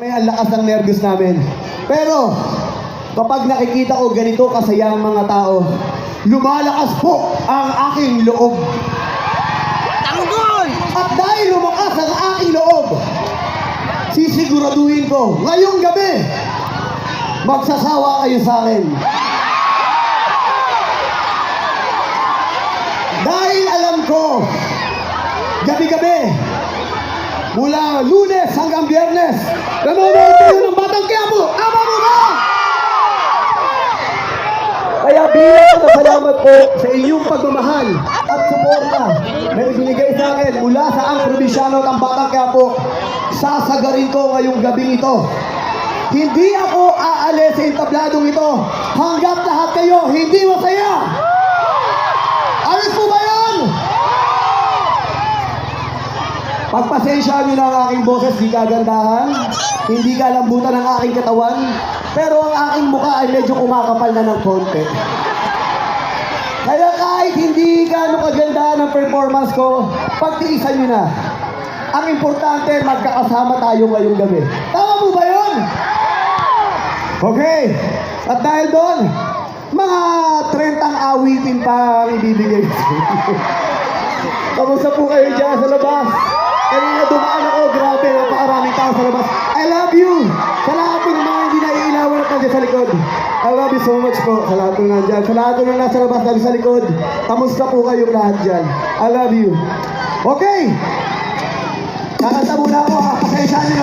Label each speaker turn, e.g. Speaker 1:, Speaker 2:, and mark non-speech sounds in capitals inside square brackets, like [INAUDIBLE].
Speaker 1: May ang lakas ng nervous namin. Pero, kapag nakikita ko ganito kasayang mga tao, lumalakas po ang aking loob.
Speaker 2: Tanggol!
Speaker 1: At dahil lumakas ang aking loob, sisiguraduhin ko, ngayong gabi, magsasawa kayo sa akin. Dahil alam ko, gabi-gabi, mula lunes hanggang biyernes, kayo ng Batang Quiapo. Tama mo ba? Kaya bilang na salamat po sa inyong pagmamahal at suporta na ibinigay sa akin mula sa ang probinsyano ng Batang Quiapo, sasagarin ko ngayong gabi ito. Hindi ako aalis sa entabladong ito hanggat lahat kayo hindi masaya. Alis po ba yun? Pagpasensya niyo na ang aking boses, di kagandahan, hindi kalambutan ang aking katawan, pero ang aking mukha ay medyo kumakapal na ng konti. Kaya kahit hindi gaano kaganda ng performance ko, pagtiisan niyo na. Ang importante, magkakasama tayo ngayong gabi. Tama mo ba yun? Okay. At dahil doon, mga 30 awitin pa ang ibibigay. [LAUGHS] Kamusta po kayo dyan sa labas? Kanina dumaan ako, grabe, napakaraming tao sa labas. I love you! Sa lahat po ng mga hindi naiilawan at nandiyan sa likod. I love you so much po sa lahat po nandiyan. Sa lahat ng nasa labas, nandiyan sa likod. Kamusta po kayong lahat dyan? I love you. Okay! Kakanta muna ako, pasensya niyo na.